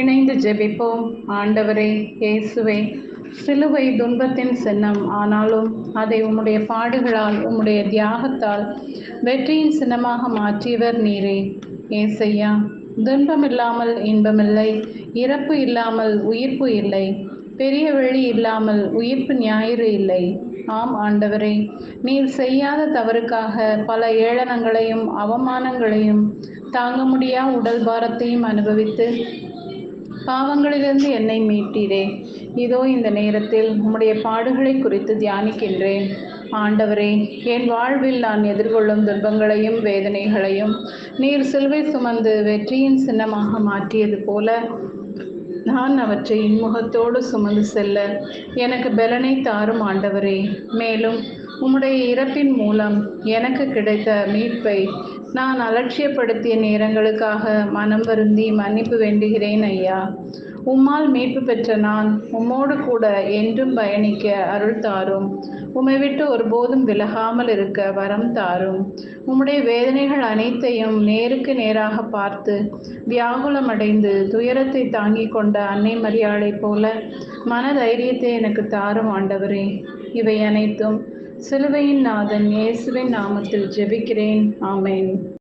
இணைந்து ஜெபிப்போம். ஆண்டவரே இயேசுவே சிலுவை துன்பத்தின் சின்னம். ஆனாலும் அதை உம்முடைய பாடுகளால் உம்முடைய தியாகத்தால் வெற்றியின் சின்னமாக மாற்றியவர் நீரே. ஏசையா துன்பம் இல்லாமல் இன்பமில்லை இறப்பு இல்லாமல் உயிர்ப்பு இல்லை பெரிய வழி இல்லாமல் உயிர்ப்பு ஞாயிறு இல்லை. ஆம் ஆண்டவரே நீர் செய்யாத தவறுக்காக பல ஏளனங்களையும் அவமானங்களையும் தாங்க முடியா உடல் பாரத்தையும் அனுபவித்து பாவங்களிலிருந்து என்னை மீட்டீரே இதோ இந்த நேரத்தில் உம்முடைய பாடுகளை குறித்து தியானிக்கின்றேன். ஆண்டவரே என் வாழ்வில் நான் எதிர்கொள்ளும் துன்பங்களையும் வேதனைகளையும் நீர் சிலுவை சுமந்து வெற்றியின் சின்னமாக மாற்றியது போல நான் அவற்றை இன்முகத்தோடு சுமந்து செல்ல எனக்கு பலனை தாரும் ஆண்டவரே. மேலும் உம்முடைய இறப்பின் மூலம் எனக்கு கிடைத்த மீட்பை நான் அலட்சியப்படுத்திய நேரங்களுக்காக மனம் வருந்தி மன்னிப்பு வேண்டுகிறேன் ஐயா. உம்மால் மீட்பு பெற்ற நான் உம்மோடு கூட என்றும் பயணிக்க அருள் தாரும். உம்மை விட்டு ஒருபோதும் விலகாமல் இருக்க வரம் தாரும். உம்முடைய வேதனைகள் அனைத்தையும் நேருக்கு நேராக பார்த்து வியாகுலம் அடைந்து துயரத்தை தாங்கிக் கொண்ட அன்னை மரியாதை போல மன தைரியத்தை எனக்கு தாரும் ஆண்டவரே. இவை அனைத்தும் சிலுவையின் நாதன் இயேசுவின் நாமத்தில் ஜெபிக்கிறேன். ஆமேன்.